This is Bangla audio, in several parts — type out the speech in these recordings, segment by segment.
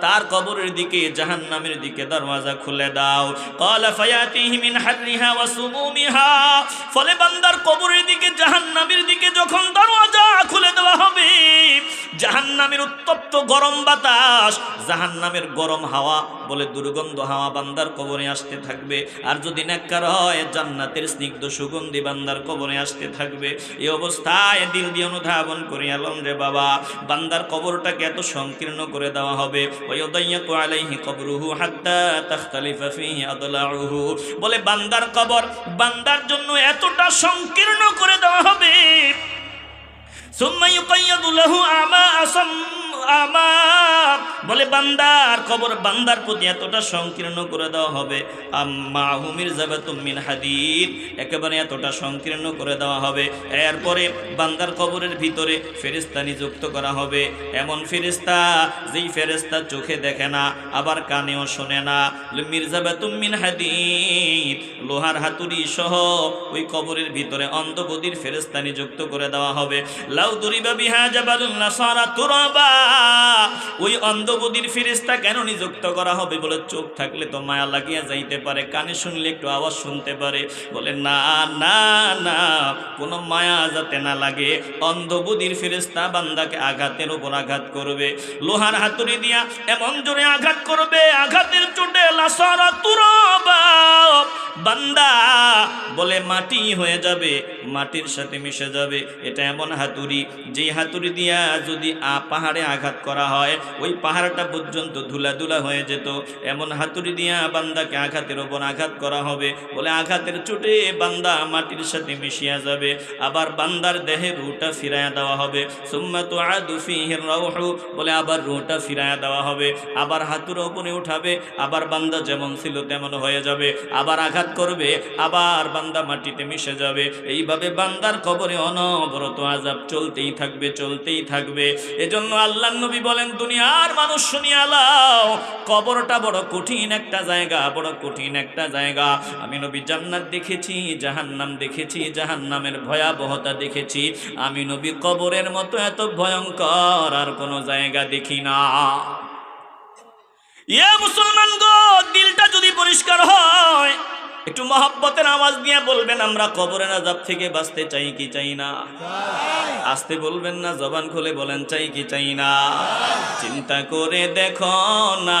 তার কবরের দিকে, জাহান্নামের দিকে দরওয়াজা খুলে দাও। ফলে বান্দার কবরের দিকে, জাহান্নামের দিকে যখন দরওয়াজা খুলে দেওয়া হবে জাহান্নামের উত্তপ্ত গরম বাতাস, জাহান্নামের গরম হাওয়া বলে দুর্গন্ধ হাওয়া বান্দার কবরে আসতে থাকবে। আর যদি নেককার হয়, জান্নাতের স্নিগ্ধ সুগন্ধি বান্দার কবরে আসতে থাকবে। এই অবস্থায় দিল দিয়ে অনুধাবন করে আলম রে বাবা, বান্দার কবরটাকে এত সংকীর্ণ করে দেওয়া হবে। ওয়ায়ুদাইয়াকু আলাইহি কবরুহু হাত্তা তাখতালিফা ফীহি আদলাউহু। বলে, বান্দার কবর বান্দার জন্য এতটা সংকীর্ণ করে দেওয়া হবে। সুম্মা ইউকাইয়াদু লাহু আমা আসাম আমা বলে, বান্দার কবর বান্দার প্রতি এতটা সংকীর্ণ করে দেওয়া হবে। আম্মা হুমির জাবাতুম মিন হাদিদ। একেবারে এতটা সংকীর্ণ করে দেওয়া হবে। এরপরে বান্দার কবরের ভিতরে ফেরিস্তা নিযুক্ত করা হবে। এমন ফেরিস্তা যেই ফেরিস্তা চোখে দেখে না, আবার কানেও শোনে না। মির্জাবাতুম মিন হাদিদ। লোহার হাতুড়ি সহ ওই কবরের ভিতরে অন্ধবদির ফেরিস্তা নিযুক্ত করে দেওয়া হবে। লাউ দুরিবা বিহা জাবালুন নাসারা তুরাবা। ওই অন্ধবদির ফেরেশতা কেন নিযুক্ত করা হবে বলে চোখ থাকলে তো মায়া লাগিয়া যাইতে পারে, কানে শুনলে একটু আওয়াজ শুনতে পারে। বলে, না না না, কোনো মায়া যাতে না লাগে। অন্ধবুদির ফেরেশতা বান্দাকে আঘাতের উপর আঘাত করবে। লোহার হাতুড়ি দিয়া এমন জোরে আঘাত করবে, আঘাতের চোটে লাসারা তুরাবা বান্দা বলে, মাটি হয়ে যাবে, মাটির সাথে মিশে যাবে, এটা এমন হাতুড়ি। যেই হাতুড়ি দিয়া যদি পাহাড়ে আঘাত করা হয়। ওই পাহাড়টা পর্যন্ত ধুলাধুলা হয়ে যেত। এমন হাতুড়ি দিয়া বান্দাকে আঘাতের ওপর আঘাত করা হবে বলে আঘাতের চোটে বান্দা মাটির সাথে মিশিয়া যাবে। আবার বান্দার দেহে রুটা ফিরাইয়া দেওয়া হবে। সুম্মা তো আদুফিহির বলে আবার রুটা ফিরাইয়া দেওয়া হবে। আবার হাতুর ওপরে উঠাবে, আবার বান্দা যেমন ছিল তেমন হয়ে যাবে। আবার আঘাত করবে, আবার বান্দা মাটিতে মিশে যাবে। এইভাবে বান্দার কবরে অনবরত আজাব চলতেই থাকবে চলতেই থাকবে। এজন্য আল্লাহ নবী বলেন, দুনিয়ার মানুষ শুনিয়া লাও, কবরটা বড় কঠিন একটা জায়গা, বড় কঠিন একটা জায়গা। আমি নবী জান্নাত দেখেছি, জাহান্নাম দেখেছি, জাহান্নামের ভয়াবহতা দেখেছি। আমি নবী কবরের মতো এত ভয়ঙ্কর, আর কোনো জায়গা দেখি না। ইয়ে মুসলমান গো, দিলটা যদি পরিষ্কার হয় একটু মহাব্বতের আওয়াজ দিয়ে বলবেন, আমরা কবরের আজাব থেকে বাঁচতে চাই কি চাই না? আসতে বলবেন না, জবান খুলে বলেন, চাই কি চাই না? চিন্তা করে দেখো না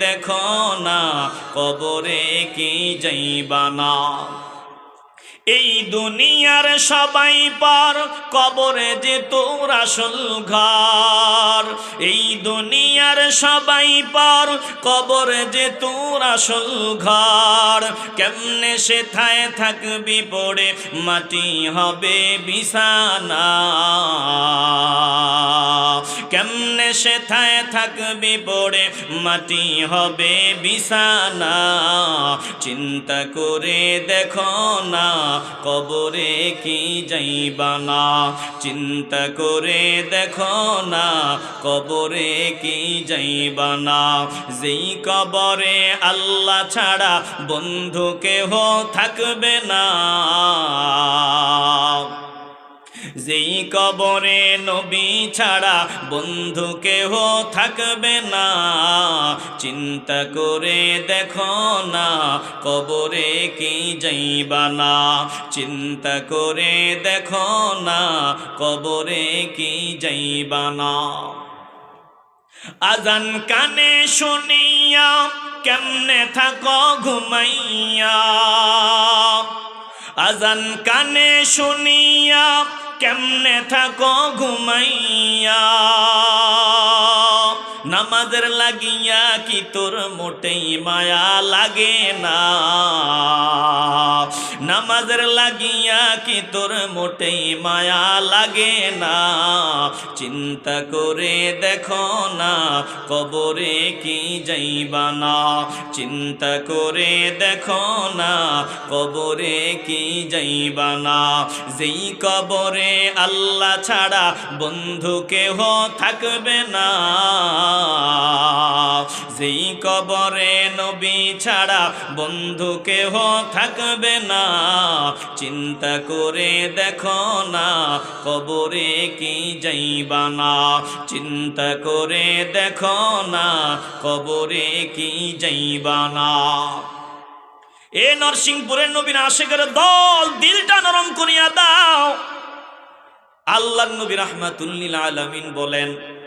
দেখো না, কবরে কি যাইবা না। এই দুনিয়ার সবাই পার, কবরে যে তোর আসল ঘর। এই দুনিয়ার সবাই পার, কবরে যে তোর আসল ঘর। কেমনে সে থায় থাকবি পড়ে, মাটি হবে বিছানা। কেমনে সেথায় থাকবি পড়ে, মাটি হবে বিছানা। চিন্তা করে দেখো না, কবরে কি যাইবা না চিন্তা করে দেখো না, কবরে কি যাইবা না যেই কবরে আল্লাহ ছাড়া বন্ধু কেহ থাকবে না। যেই কবরে নবী ছাড়া বন্ধু কেহ থাকবে না। চিন্তা করে দেখো না কবরে কি যাইবা না। চিন্তা করে দেখো না কবরে কি যাইবা না। আজান কানে শুনিয়া কেমনে থাকো ঘুমাইয়া। আজান কানে শুনিয়া কেমনে থাকো ঘুমাইয়া? নামাজের লাগিয়া কি তোর মোটেই মায়া লাগে না? নামাজের লাগিয়া কি তোর মোটেই মায়া লাগে না? চিন্তা করে দেখো না, কবরে কি যাইবা না? চিন্তা করে দেখো না, কবরে কি যাইবা না? যেই কবরে আল্লাহ ছাড়া বন্ধু কেহ থাকবে না। যেই কবরে নবী ছাড়া বন্ধু কেহ থাকবে না। চিন্তা করে দেখো না, কবরে কি যাইবা না। চিন্তা করে দেখো না, কবরে কি যাইবা না। এ নরসিংপুরের নবীন আশেকের দল, দিলটা নরম করিয়া দাও। আল্লাহ নবী রহমাতুল্লিল আলামিন বলেন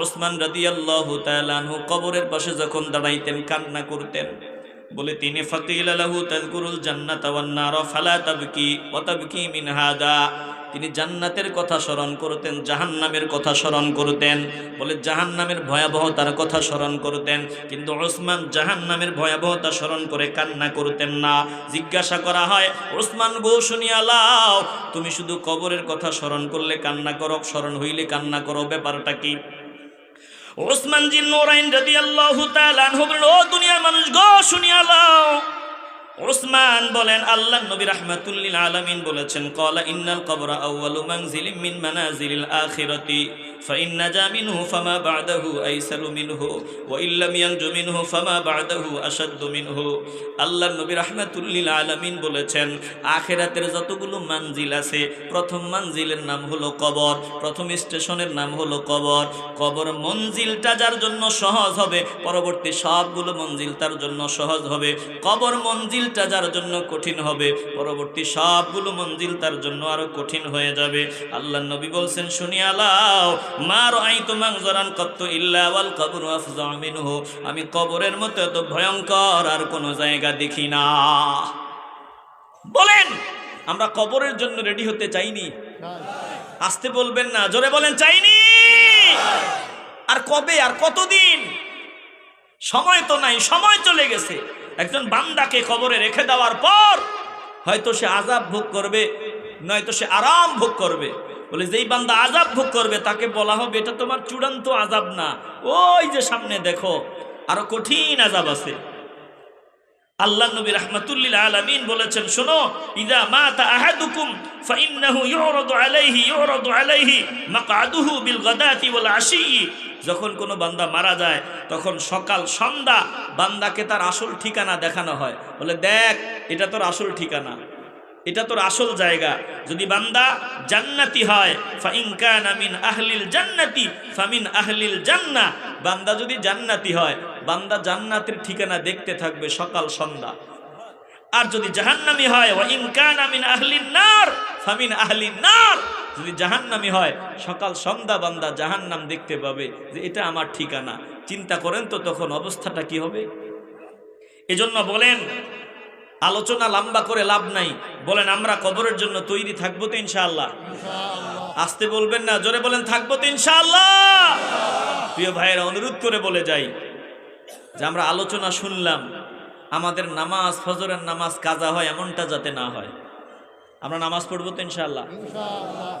ওসমান রাদিয়াল্লাহু তাআলা আনহু কবরের পাশে যখন দাঁড়াইতেন, কান্না করতেন। বলে তিনি, ফাকিল লাহু তাযকুরুল জান্নাতা ওয়ান নার, ফালা তাবকি ওয়া তাবকি মিন হাদা। তিনি জান্নাতের কথা স্মরণ করতেন, জাহান্নামের কথা স্মরণ করতেন। বলে, জাহান্নামের ভয়াবহতার কথা স্মরণ করতেন। কিন্তু ওসমান জাহান্নামের ভয়াবহতা স্মরণ করে কান্না করতেন না। জিজ্ঞাসা করা হয়, ওসমান গো, শুনিয়া লাও, তুমি শুধু কবরের কথা স্মরণ করলে কান্না করো, স্মরণ হইলে কান্না করো, ব্যাপারটা কি? ওসমান জিন নোরাইন রাদিয়াল্লাহু আল্লাহ বলেন, ও দুনিয়ার মানুষ গো শুনিয়া লাও ওসমান বলেন, আল্লাহ নবী রাহমাতুল্লিল আলামিন বলেছেন, কলা ইন্নাল কবরা আউয়ালু মানজিলিম মিন মানাজিলিল আখিরাতি। فإن نجا منه فما بعده أيسر منه وإن لم ينج منه فما بعده أشد منه আল্লাহ নবী রাহমাতুল্লিল আলামিন বলেছেন আখেরাতের যতগুলো মানজিল আছে প্রথম মানজিলের নাম হলো কবর প্রথম স্টেশনের নাম হলো কবর কবর মঞ্জিলটা যার জন্য সহজ হবে পরবর্তী সবগুলো মঞ্জিল তার জন্য সহজ হবে কবর মঞ্জিলটা যার জন্য কঠিন হবে পরবর্তী সবগুলো মঞ্জিল তার জন্য আরো কঠিন হয়ে যাবে আল্লাহ নবী বলছেন শুনিয়ালাও মার আই তোমাং জরান কত ইল্লা ওয়াল কবর আফজা মিনহু। আমি কবরের মতো এত ভয়ঙ্কর আর কোনো জায়গা দেখি না। বলেন, আমরা কবরের জন্য রেডি হতে চাইনি। আসতে বলবেন না, জোরে বলেন চাইনি। আর কবে, আর কতদিন? সময় তো নাই, সময় চলে গেছে। একজন বান্দাকে কবরে রেখে দেওয়ার পর হয়তো সে আজাব ভোগ করবে, নয়তো সে আরাম ভোগ করবে। বলে, যেই বান্দা আজাব ভোগ করবে, তাকে বলা হবে, এটা তোমার চূড়ান্ত আজাব না। ওই যে সামনে দেখো, আরও কঠিন আজাব আছে। আল্লাহ নবী রাহমাতুল্লিল আলামিন বলেছেন, শোনো ইদা মাতা আহাদুকুম, ফাইন্নাহু ইউরাদু আলাইহি ইউরাদু আলাইহি মাকআদুহু বিল গাদাতি ওয়াল আশি যখন কোনো বান্দা মারা যায়, তখন সকাল, সন্ধ্যা বান্দাকে তার আসল ঠিকানা দেখানো হয়। বলে, দেখ, এটা তোর আসল ঠিকানা। এটা তোর আসল জায়গা। যদি বান্দা জান্নাতি হয় মিন আহলিল জান্নাতি, ফামিন আহলিল জান্না। বান্দা যদি জান্নাতি হয়, বান্দা জান্নাতের ঠিকানা দেখতে থাকবে সকাল সন্ধ্যা। আর যদি জাহান্নামি হয় কানা মিন আহলিন নার, ফামিন আহলিন নার। যদি জাহান্নামি হয়, সকাল সন্ধ্যা বান্দা জাহান্নাম দেখতে পাবে যে এটা আমার ঠিকানা। চিন্তা করেন তো তখন অবস্থাটা কি হবে? এজন্য বলেন আলোচনা লম্বা করে লাভ নাই। বলেন আমরা কবরের জন্য তৈরি থাকব তো ইনশাআল্লাহ। আসতে বলবেন না জোরে বলেন থাকব তো ইনশাআল্লাহ। প্রিয় ভাইয়েরা অনুরোধ করে বলে যাই যে আমরা আলোচনা শুনলাম আমাদের নামাজ ফজরের নামাজ কাজা হয় এমনটা যাতে না হয়। আমরা নামাজ পড়ব তো ইনশাআল্লাহ?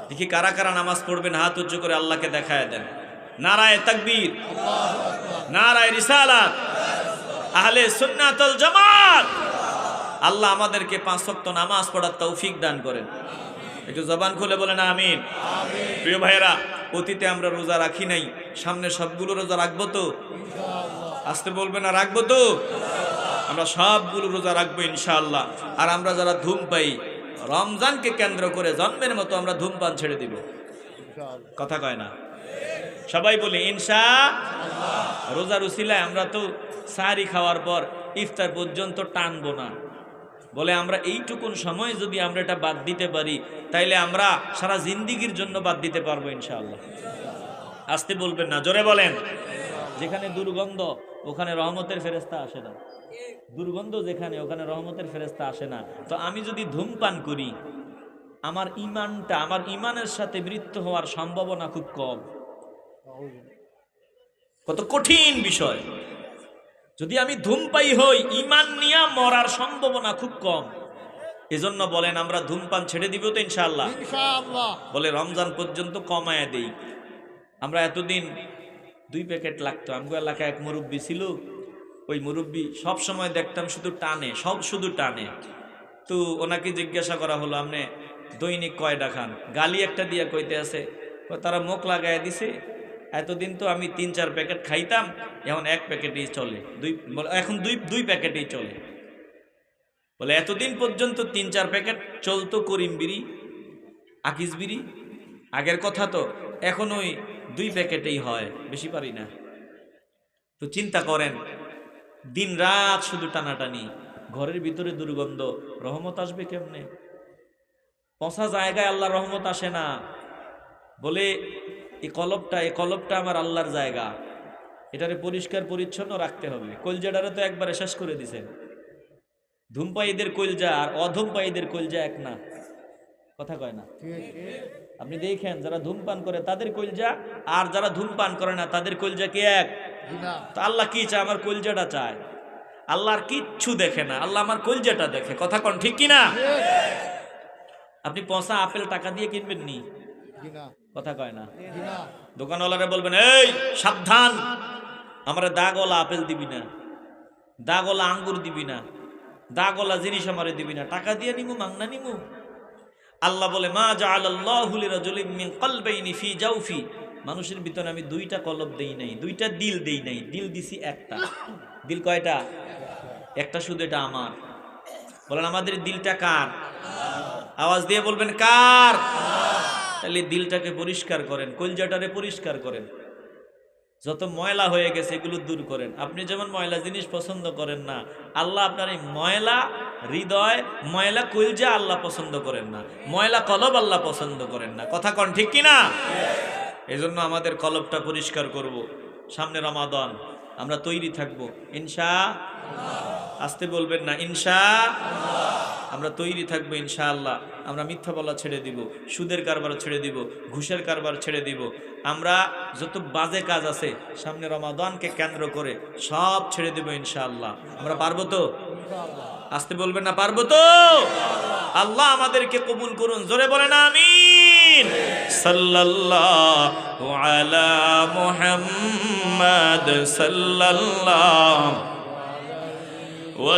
দেখি কারা কারা নামাজ পড়বেন হাত উজ্জু করে আল্লাহকে দেখায় দেন। নারায় তাকবীর নারায় রিসালাত। আহলে সুন্নাতুল জামাত। আল্লাহ আমাদেরকে পাঁচ ওয়াক্ত নামাজ পড়ার তৌফিক দান করেন। একটু জবান খুলে বলেন, আমিন। প্রিয় ভাইয়েরা, অতীতে আমরা রোজা রাখি নাই, সামনে সবগুলো রোজা রাখব তো? আসতে বলবে না রাখব তো? আমরা সবগুলো রোজা রাখব ইনশাআল্লাহ। আর আমরা যারা ধূম পাই রমজানকে কেন্দ্র করে জন্মের মতো আমরা ধূমপান ছেড়ে দিব। কথা কয় না? সবাই বলি, ইনশা রোজার উসিলায় আমরা তো সারি খাওয়ার পর ইফতার পর্যন্ত টানবো না। বলে, আমরা এইটুকুন সময় যদি আমরা এটা বাদ দিতে পারি, তাইলে আমরা সারা জিন্দিগির জন্য বাদ দিতে পারব ইনশাআল্লাহ। আসতে বলবেন না, জোরে বলেন। যেখানে দুর্গন্ধ, ওখানে রহমতের ফেরেস্তা আসে না। দুর্গন্ধ যেখানে, ওখানে রহমতের ফেরেস্তা আসে না। তো আমি যদি ধূমপান করি, আমার ইমানটা, আমার ইমানের সাথে মৃত্যু হওয়ার সম্ভাবনা খুব কম। কত কঠিন বিষয়। যদি আমি ধূমপাই হই ইমান নিয়ে মরার সম্ভাবনা খুব কম। এজন্য বলেন আমরা ধূমপান ছেড়ে দিব তো ইনশাআল্লাহ। ইনশাআল্লাহ। বলে রমজান পর্যন্ত কমায়া দেই। আমরা এতদিন দুই প্যাকেট লাগতো। আমগো এলাকায় এক মুরব্বী ছিল। ওই মুরব্বী সব সময় দেখতাম শুধু টানে সব শুধু টানে। তো ওনাকে জিজ্ঞাসা করা হলো আপনি দৈনিক কয়টা খান? গালি একটা দিয়া কইতে আছে। তারা মুখ লাগায় দিছে। এতদিন তো আমি তিন, চার প্যাকেট খাইতাম, এখন এক প্যাকেটেই চলে। দুই এখন দুই দুই প্যাকেটেই চলে। বলে, এতদিন পর্যন্ত তিন, চার প্যাকেট চলতো করিম বিড়ি, আকিস বিড়ি? আগের কথা তো, এখন ওই দুই প্যাকেটেই হয়, বেশি পারি না। তো চিন্তা করেন দিন রাত শুধু টানাটানি, ঘরের ভিতরে দুর্গন্ধ, রহমত আসবে কেমনে? পচা জায়গায় আল্লাহ রহমত আসে না। বলে এই কলবটা এই কলবটা আমার আল্লাহর জায়গা। এটারে পরিষ্কার পরিচ্ছন্ন রাখতে হবে। কলজাটারে তো একবারে শেষ করে দিছেন ধূমপায়ীদের কলজা আর অধূমপায়ীদের কলজা এক না। কথা কয় না? আপনি দেখেন যারা ধূমপান করে তাদের কলজা আর যারা ধূমপান করে না তাদের কলজা কি এক? তো আল্লাহ কি চায়? আমার কলজাটা চায়। আল্লাহর কিচ্ছু দেখে না। আল্লাহ আমার কলজাটা দেখে। কথা কন ঠিক কি না আপনি পচা আপেল টাকা দিয়ে কিনবেন না কথা কয় না। দোকানওয়ালারা বলবেন এই সাবধান। আমরা দাগওয়ালা আপেল দিবি না। দাগওয়ালা আঙ্গুর দিবি না। দাগওয়ালা জিনিস আমারে দিবি না। টাকা দিয়ে নিমু মাংনা নিমু। আল্লাহ বলে মা লিরাজুলিন মিন কলবাইনি ফি জাওফি মানুষের ভিতরে আমি দুইটা কলব দেই নাই দুইটা দিল দেই নাই। দিল দিছি একটা। দিল কয়টা? একটা শুধু এটা আমার। বলেন আমাদের দিলটা কার? আওয়াজ দিয়ে বলবেন কার? তাহলে দিলটাকে পরিষ্কার করেন, কলজাটারে পরিষ্কার করেন। যত ময়লা হয়ে গেছে এগুলো দূর করেন। আপনি যেমন ময়লা জিনিস পছন্দ করেন না, আল্লাহ আপনার এই ময়লা হৃদয়, ময়লা কলজা আল্লাহ পছন্দ করেন না। ময়লা কলব আল্লাহ পছন্দ করেন না। কথা কন ঠিক কি না এই জন্য আমাদের কলবটা পরিষ্কার করব। সামনে রমাদন, আমরা তৈরি থাকব। ইনশা আসতে বলবেন না, ইনশা আমরা তৈরি থাকব ইনশাআল্লাহ। আমরা মিথ্যা বলা ছেড়ে দিব, সুদের কারবার ছেড়ে দিব, ঘুষের কারবার ছেড়ে দিব। আমরা যত বাজে কাজ আছে, সামনে রমাদানকে কেন্দ্র করে সব ছেড়ে দিব ইনশাআল্লাহ। আমরা পারব তো? আসতে বলবেন না, পারব তো? আল্লাহ আমাদেরকে কবুল করুন, জোরে বলেন আমিন। সাল্লাল্লাহু আলা মুহাম্মদ সাল্লাল্লাহু।